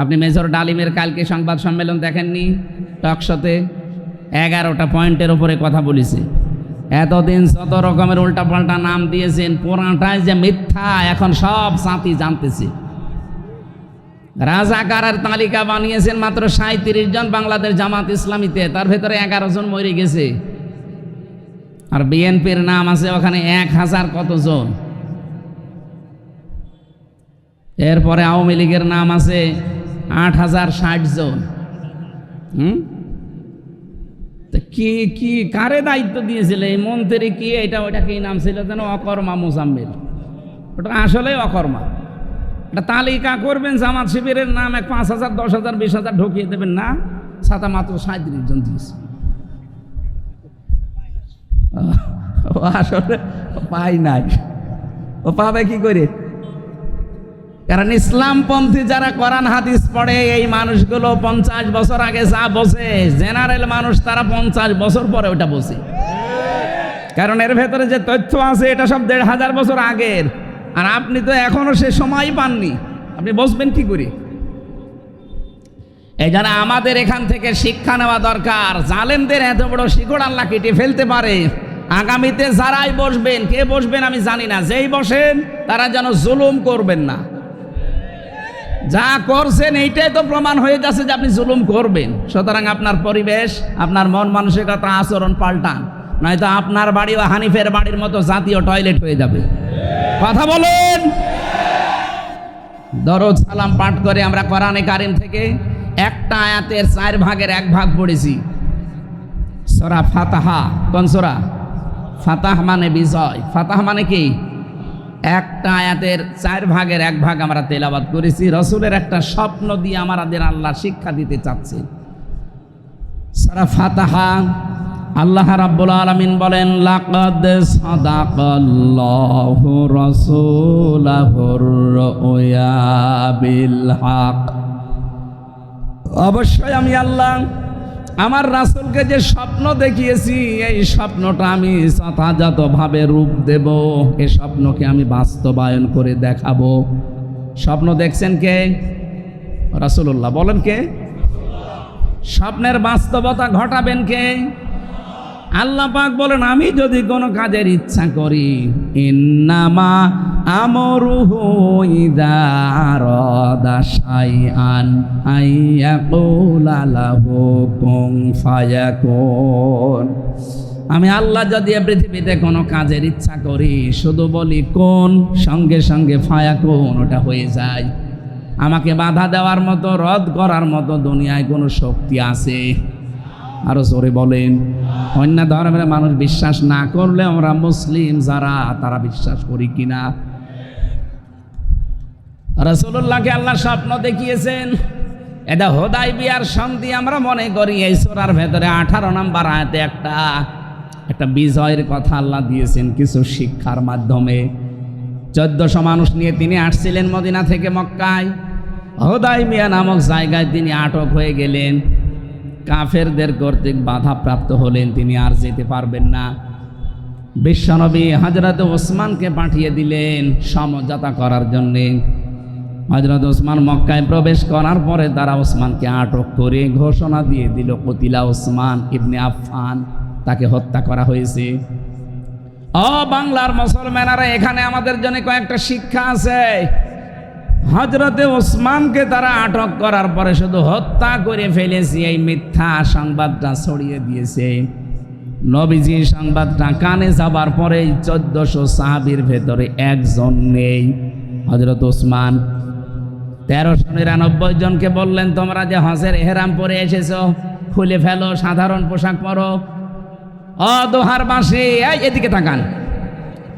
আপনি মেজর ডালিমের কালকে সংবাদ সম্মেলন দেখেননি? টকশোতে এগারোটা পয়েন্টের ওপরে কথা বলেছে। এতদিন যত রকমের উল্টাপাল্টা নাম দিয়েছেন, পুরাটাই যে মিথ্যা, এখন সব সাথী জানতেছে। রাজাকারের তালিকা বানিয়েছেন মাত্র সাঁত্রিশ জন বাংলাদেশ জামাত ইসলামীতে, তার ভেতরে এগারো জন মরে গেছে। আর বিএনপির নাম আছে ওখানে এক হাজার কত জন। এরপরে আওয়ামী লীগের নাম আছে আট হাজার ষাট জন। হুম? তো কি কি, কারে দায়িত্ব দিয়েছিল? এই মন্ত্রী কি, এটা ওটা কি নাম ছিল যেন? অকর্মা মোজাম্মেল। ওটা আসলে অকর্মা। একটা তালিকা করবেন জামাত শিবিরের নাম, এক পাঁচ হাজার, দশ হাজার, বিশ হাজার ঢুকিয়ে দেবেন না। সাতা মাত্র সাঁত্রিশ জন দিয়েছে। আসলে পাই নাই। ও পাবে কি করে? কারণ ইসলামপন্থী যারা কোরআন, হাদিস পড়ে, এই মানুষগুলো পঞ্চাশ বছর আগে যা বসে, জেনারেল মানুষ তারা পঞ্চাশ বছর পরে ওটা বসে। কারণ এর ভেতরে যে তথ্য আছে, এটা সব দেড় হাজার বছর আগের। আর আপনি তো এখনও সে সময় পাননি। আপনি বসবেন কি করে? এই জন্য আমাদের এখান থেকে শিক্ষা নেওয়া দরকার। জালেমদের এত বড় শিকড় আল্লাহ কেটে ফেলতে পারে। আগামীতে যারাই বসবেন, কে বসবেন আমি জানি না। যেই বসেন, তারা যেন জুলুম করবেন না। যা করছেন, এইটাই তো প্রমাণ হয়ে যাচ্ছে যে আপনি জুলুম করবেন। সুতরাং আপনার পরিবেশ, আপনার মন মানসিকতা, আচরণ পাল্টান। নয়তো আপনার বাড়ি বা হানিফের বাড়ির মতো জাতীয় টয়লেট হয়ে যাবে। কথা বলেন। দরজ সালাম পাঠ করে আমরা কোরআনে কারিম থেকে একটা আয়াতের চার ভাগের এক ভাগ পড়েছি। সরা ফাতাহা, কোন সরা? ফাতাহ মানে বিজয়। ফাতাহ মানে কি? একটা আয়াতের চার ভাগের এক ভাগ আমরা তেলাবাদ করেছি। রসুলের একটা স্বপ্ন দিয়ে আমাদের আল্লাহ শিক্ষা দিতে চাচ্ছে। সারা ফাতাহা, আল্লাহ রাব্বুল আলামিন বলেন অবশ্যই আমি আল্লাহ আমার রাসুলকে যে স্বপ্ন দেখিয়েছি, এই স্বপ্নটা আমি যথাযথভাবে রূপ দেব। এ স্বপ্নকে আমি বাস্তবায়ন করে দেখাবো। স্বপ্ন দেখছেন কে? রাসুল্লাহ বলেন কে? স্বপ্নের বাস্তবতা ঘটাবেন কে? আল্লাহ পাক বলেন, আমি যদি কোনো কাজের ইচ্ছা করি, ইন্নামা আমরুহু ইদা আরাদা শাইআন আইয়াকুলা লাহু কুন ফায়াকুন। আমি আল্লাহ যদি পৃথিবীতে কোনো কাজের ইচ্ছা করি, শুধু বলি, কোন? সঙ্গে সঙ্গে ফায়াকুন, ওটা হয়ে যায়। আমাকে বাধা দেওয়ার মতো, রদ করার মতো দুনিয়ায় কোনো শক্তি আছে? আরও জোরে বলেন। অন্য ধর্মের মানুষ বিশ্বাস না করলে আমরা মুসলিম যারা, তারা বিশ্বাস করি কিনা? রসুল্লাহকে আল্লাহ স্বপ্ন দেখিয়েছেন এটা হোদাই বিয়ার সন্ধি আমরা মনে করি। এই সোরার ভেতরে আঠারো নাম্বার আয়াতে একটা একটা বিজয়ের কথা আল্লাহ দিয়েছেন কিছু শিক্ষার মাধ্যমে। চোদ্দশো মানুষ নিয়ে তিনি আসছিলেন মদিনা থেকে মক্কায়। হোদাই মিয়া নামক জায়গায় তিনি আটক হয়ে গেলেন। কাফেরদের কর্তৃক বাধাপ্রাপ্ত হলেন, তিনি আর যেতে পারবেন না। বিশ্বনবী হজরত ওসমানকে পাঠিয়ে দিলেন সমঝোতা করার জন্যে। হজরত ওসমান মক্কায় প্রবেশ করার পরে তারা ওসমানকে আটক করে ঘোষণা দিয়ে দিল, কতিলা ওসমান ইবনে আফফান, তাকে হত্যা করা হয়েছে। ও বাংলার মুসলমানেরা, এখানে আমাদের জন্য কয়েকটা শিক্ষা আছে। হজরতে ওসমানকে তারা আটক করার পরে শুধু হত্যা করে ফেলেছে, এই মিথ্যা সংবাদটা ছড়িয়ে দিয়েছে। নবীজি সংবাদটা কানে যাবার পরে চোদ্দশো সাহাবির ভেতরে একজন নেই। হজরত ওসমান তেরোশো নিরানব্বই জনকে বললেন, তোমরা যে হজের এহরাম পরে এসেছ, খুলে ফেলো, সাধারণ পোশাক পরো। অ দোহার বাসে এই এদিকে তাকান।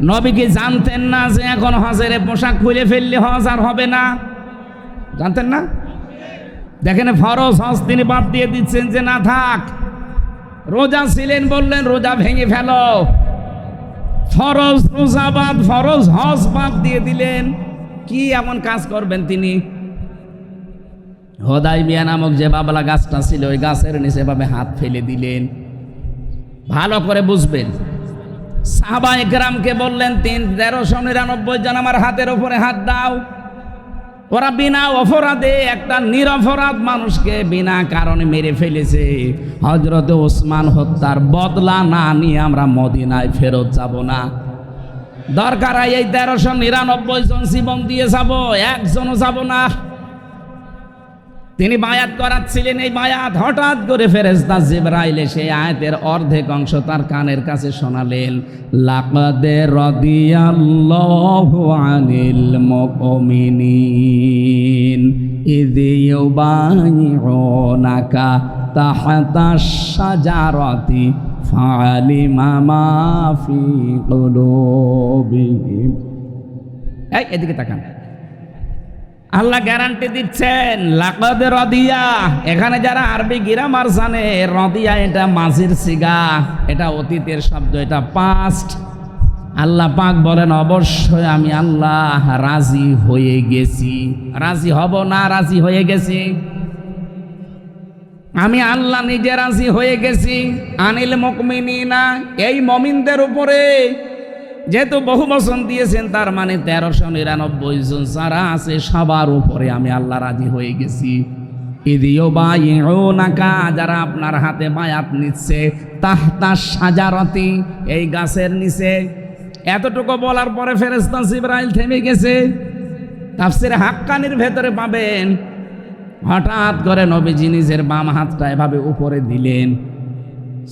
নবী কি জানতেন না যে এখন হজের পোশাক খুলে ফেললে হজ আর হবে না। জানতেন না? দেখেন ফরজ হজ তিনি বাদ দিয়ে দিচ্ছেন যে না থাক। রোজা ছিলেন বললেন, রোজা ভেঙে ফেলো। ফরজ রোজা বাদ, ফরজ হজ বাদ দিয়ে দিলেন। কি এমন কাজ করবেন তিনি? হদাই মিয়া নামক যে বাবলা গাছটা ছিল, ওই গাছের নিচে ভাবে হাত ফেলে দিলেন। ভালো করে বুঝবেন। সাহাবা একরামকে বললেন, তিন, তেরোশো নিরানব্বই জন আমার হাতের ওপরে হাত দাও। ওরা বিনা অপরাধে একটা নিরপরাধ মানুষকে বিনা কারণে মেরে ফেলেছে। হজরত ওসমান হত্যার বদলা না নিয়ে আমরা মদিনায় ফেরত যাব না। দরকার এই তেরোশো নিরানব্বই জন জীবন দিয়ে যাব, একজনও যাব না। তিনি বায়াত করাচ্ছিলেন, এই বায়াত হঠাৎ করে ফেরেস্তা জিবরাইল এসে আয়াতের অর্ধেক অংশ তার কানের কাছে শোনালেন, লাকাদে রাদিয়াল্লাহু আনিল মুমিনিন, ইয ইউবাইউনাকা তাহতা শাজারাতি ফালিমা মা ফি কুলুবিহিম। এই, এদিকে তাকান। আল্লাহ গ্যারান্টি দিচ্ছেন, লাকদ রদিয়া। এখানে যারা আরবি গ্রামার জানে, রদিয়া এটা মাঝির সিগা, এটা অতীতের শব্দ, এটা পাস্ট আল্লাহ পাক বলেন, অবশ্যই আমি আল্লাহ রাজি হয়ে গেছি। রাজি হব না রাজি হয়ে গেছি? আমি আল্লাহ নিজে রাজি হয়ে গেছি। আনিল মকমিনী না এই মমিনদের উপরে যেহেতু বহু বচন দিয়েছেন, তার মানে তেরোশো নিরানব্বই জন যারা আছে, সবার উপরে আমি আল্লাহ রাজি হয়ে গেছি। ইদিও বা নাকা যারা আপনার হাতে বায়াত নিচ্ছে, তাহতা সাজারতি, এই গাছের নিচে। এতটুকু বলার পরে ফেরেস্তা জিব্রাইল থেমে গেছে। তাফসির হাক্কানির ভেতরে পাবেন। হঠাৎ করে নবীজি নিজের বাম হাতটা এভাবে উপরে দিলেন।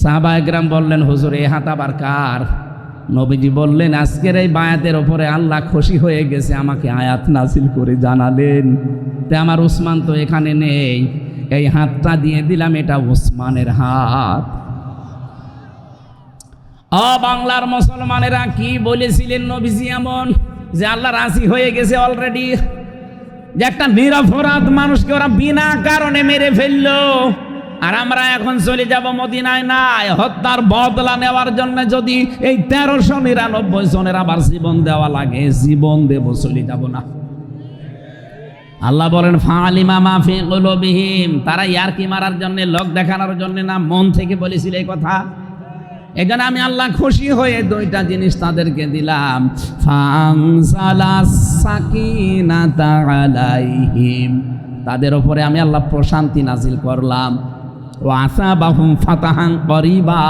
সাহাবা একরাম বললেন, হুজুর, এ হাত আবার কার? নবীজি বললেন, আজকের এই বায়াতের ওপরে আল্লাহ খুশি হয়ে গেছে, আমাকে আয়াত নাসিল করে জানালেন। তে আমার উসমান তো এখানে নেই, এই হাতটা দিয়ে দিলাম, এটা উসমানের হাত। অ, বাংলার মুসলমানেরা কি বলেছিলেন নবীজি এমন যে আল্লাহ রাজি হয়ে গেছে অলরেডি যে একটা নিরপরাধ মানুষকে ওরা বিনা কারণে মেরে ফেলল। আর আমরা এখন চলে যাব মদিনায় নাই। হত্যার বদলা নেওয়ার জন্য যদি এই তেরোশো নিরানব্বই জনের আবার জীবন দেওয়া লাগে, জীবন দেব, চলে যাব না। আল্লাহ বলেন ফালিমা মাফি বিহীম তারা ইয়ার কি মারার জন্য, লোক দেখানোর জন্য না, মন থেকে বলেছিল এই কথা? এখানে আমি আল্লাহ খুশি হয়ে দুইটা জিনিস তাদেরকে দিলাম। তাদের ওপরে আমি আল্লাহ প্রশান্তি নাজিল করলাম। ও আসা বাহুম ফাতাহাং করিবা।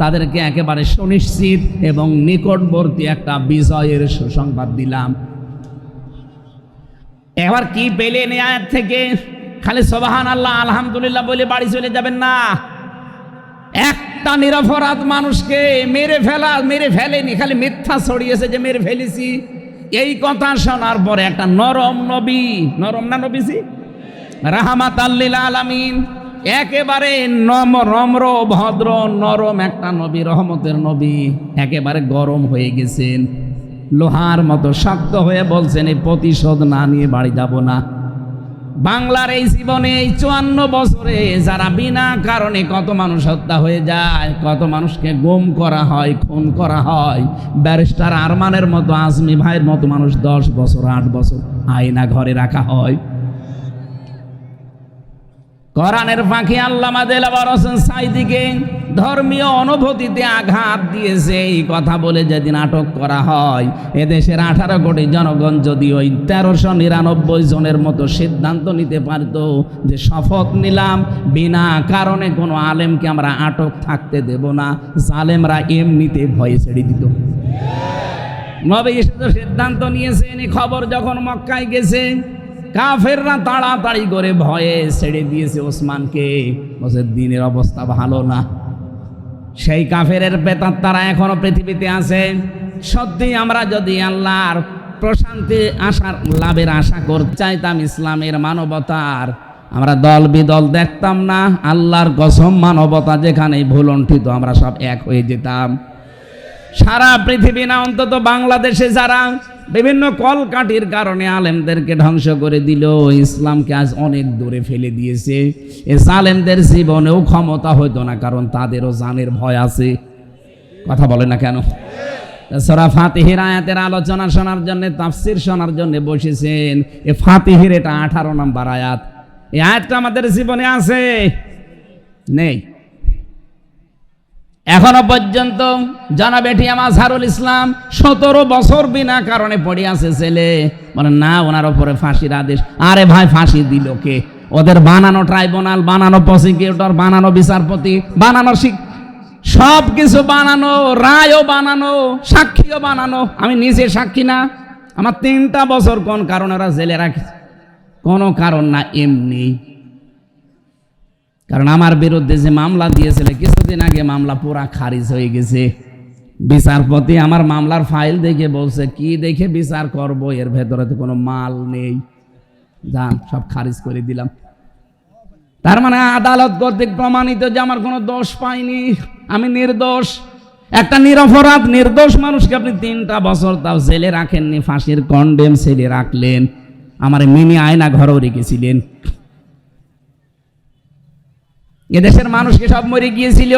তাদেরকে একেবারে সুনিশ্চিত এবং নিকটবর্তী একটা বিজয়ের সুসংবাদ দিলাম। এবার কি পেলেন আয়াত থেকে? খালি সোবাহান আল্লাহ আলহামদুলিল্লাহ বলে বাড়ি চলে যাবেন না। একটা নিরপরাধ মানুষকে মেরে ফেলা, মেরে ফেলেনি, খালি মিথ্যা ছড়িয়েছে যে মেরে ফেলেছি। এই কথা শোনার পরে একটা নরম নবী, নরম না নবীজি? রাহামাত আল্লিল আলামিন। একেবারে নম রম্র, ভদ্র, নরম একটা নবী, রহমতের নবী একেবারে গরম হয়ে গেছেন। লোহার মতো শক্ত হয়ে বলছেন, এই প্রতিশোধ না নিয়ে বাড়ি যাব না। বাংলার এই জীবনে এই চুয়ান্ন বছরে যারা বিনা কারণে কত মানুষ হত্যা হয়ে যায়, কত মানুষকে গুম করা হয়, খুন করা হয়, ব্যারিস্টার আরমানের মতো আজমি ভাইয়ের মতো মানুষ দশ বছর, আট বছর আয়না ঘরে রাখা হয়। কোরআনের পাখি আল্লামা দেলাবার হোসেন সাইদিকে ধর্মীয় অনুভূতিতে আঘাত দিয়েছে। এই কথা বলে যেদিন আটক করা হয়, এদেশের আঠারো কোটি জনগণ যদি ওই তেরোশো নিরানব্বই জনের মতো সিদ্ধান্ত নিতে পারত যে শপথ নিলাম, বিনা কারণে কোনো আলেমকে আমরা আটক থাকতে দেব না। জালেমরা এমনিতে ভয়ে ছেড়ে দিত। নবী এসে তো সিদ্ধান্ত নিয়েছেন খবর যখন মক্কায় গেছে কাফেররা তাড়াতাড়ি করে ভয়ে ছেড়ে দিয়েছে ওসমানকে। দিনের অবস্থা ভালো না। সেই কাফেরের বেতার তারা এখনও পৃথিবীতে আছে। সত্যি আমরা যদি আল্লাহর প্রশান্তি আশার লাভের আশা করতে চাইতাম ইসলামের মানবতার, আমরা দল বিদল দেখতাম না। আল্লাহর কসম মানবতা যেখানে ভুলণ্ঠিত আমরা সব এক হয়ে যেতাম। সারা পৃথিবী না, অন্তত বাংলাদেশে যারা বিভিন্ন কলকাঠির কারণে আলেমদেরকে ধ্বংস করে দিল। ইসলামকে আজ অনেক দূরে ফেলে দিয়েছে। এ আলেমদের জীবনেও ক্ষমতা হইতো না, কারণ তাদেরও জানের ভয় আছে। কথা বলে না কেন? সরা ফাতিহির আয়াতের আলোচনা শোনার জন্য, তাফসির শোনার জন্য বসেছেন। এ ফাতিহির এটা আঠারো নম্বর আয়াত। এই আয়াতটা আমাদের জীবনে আছে? নেই। এখনও পর্যন্ত জনাবেটি আমাজহারুল ইসলাম সতেরো বছর বিনা কারণে পড়ে আছে ছেলে বলে, না, ওনার ওপরে ফাঁসির আদেশ। আরে ভাই, ফাঁসি দিল কে? ওদের বানানো ট্রাইব্যুনাল, বানানো প্রসিকিউটর, বানানো বিচারপতি, বানানো সব কিছু বানানো, রায়ও বানানো, সাক্ষীও বানানো। আমি নিজে সাক্ষী না। আমার তিনটা বছর কোন কারণে ওরা জেলে রাখে? কোনো কারণ না, এমনি। কারণ আমার বিরুদ্ধে যে মামলা দিয়েছিল কিছুদিন আগে মামলা পুরা খারিজ হয়ে গেছে। বিচারপতি আমার মামলার ফাইল দেখে বলছে, কি দেখে বিচার করব? এর ভেতরে তো কোনো মাল নেই। যান, সব খারিজ করে দিলাম। তার মানে আদালত কর্তৃক প্রমাণিত যে আমার কোনো দোষ পাইনি। আমি নির্দোষ। একটা নিরপরাধ, নির্দোষ মানুষকে আপনি তিনটা বছর তাও জেলে রাখেননি, ফাঁসির কন্ডেম সেলে রাখলেন। আমার মিনি আয়না ঘরেও রেখেছিলেন। এদেশের মানুষকে সব মরে গিয়েছিল?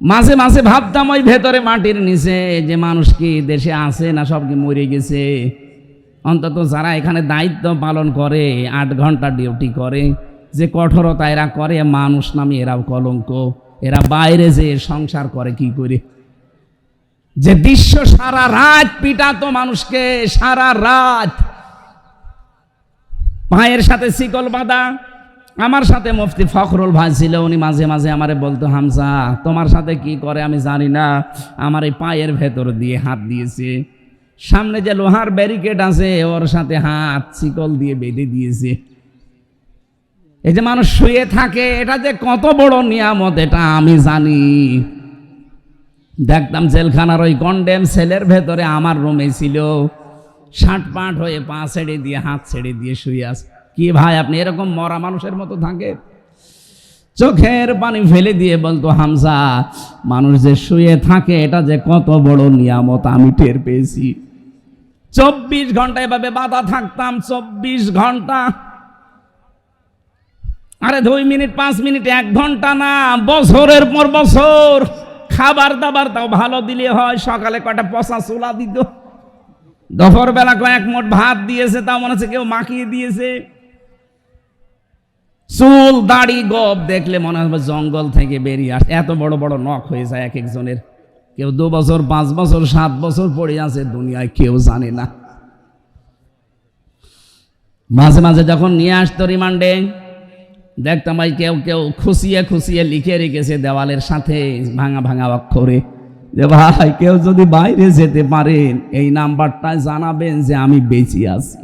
মাঝে মাঝে ভাবতাম ওই ভেতরে মাটির নিচে যে মানুষ কি দেশে আছে না সব কি মরে গেছে? অন্তত যারা এখানে দায়িত্ব পালন করে, আট ঘণ্টা ডিউটি করে, যে কঠোরতা এরা করে, মানুষ নামে এরাও কলঙ্ক। এরা বাইরে যে সংসার করে কি করে? যে দৃশ্য সারা রাত পিটাতো মানুষকে, সারা রাত। পায়ের সাথে শিকল বাঁধা আমার সাথে মুফতি ফখরুল ভাই ছিল, উনি মাঝে মাঝে আমারে বলতো, হামজা, তোমার সাথে কি করে আমি জানি না, আমার এই পায়ের ভেতর দিয়ে হাত দিয়েছে। সামনে যে লোহার ব্যারিকেড আছে, ওর সাথে হাত শিকল দিয়ে বেঁধে দিয়েছে। এই যে মানুষ শুয়ে থাকে, এটা যে কত বড় নিয়ামত, এটা আমি জানি। দেখতাম জেলখানার ওই কন্ডেম সেলের ভেতরে আমার রুমে ছিল, ষাট পাট হয়ে পা ছেড়ে দিয়ে, হাত ছেড়ে দিয়ে শুয়ে আস কি ভাই, আপনি এরকম মরা মানুষের মতো থাকে চোখের পানি ফেলে দিয়ে বলতো হামসা মানুষ যে শুয়ে থাকে, এটা যে কত বড় নিয়ামত আমি টের পেয়েছি। চব্বিশ ঘণ্টা এভাবে বাধা থাকতাম, চব্বিশ ঘণ্টা। আরে দুই মিনিট, পাঁচ মিনিট, এক ঘণ্টা না, বছরের পর বছর। খাবার দাবার তাও ভালো দিলে হয়, সকালে কয়টা পচা চুলা দিত। বেলা কয়েক মোট ভাত দিয়েছে, তাও মনে হচ্ছে কেউ মাখিয়ে দিয়েছে। চুল, দাড়ি গপ দেখলে মনে হবে জঙ্গল থেকে বেরিয়ে আস। এত বড় বড় নখ হয়ে যায় এক একজনের। কেউ দু বছর, পাঁচ বছর, সাত বছর পড়ে আছে দুনিয়ায়, কেউ জানে না। মাঝে মাঝে যখন নিয়ে আসতো রিমান্ডে, দেখতাম ভাই কেউ কেউ খুশিয়ে খুশিয়ে লিখে রেখেছে দেওয়ালের সাথে ভাঙা ভাঙা অক্ষরে। যে ভাই, কেউ যদি বাইরে যেতে পারেন, এই নাম্বারটা জানাবেন যে আমি বেঁচে আছি।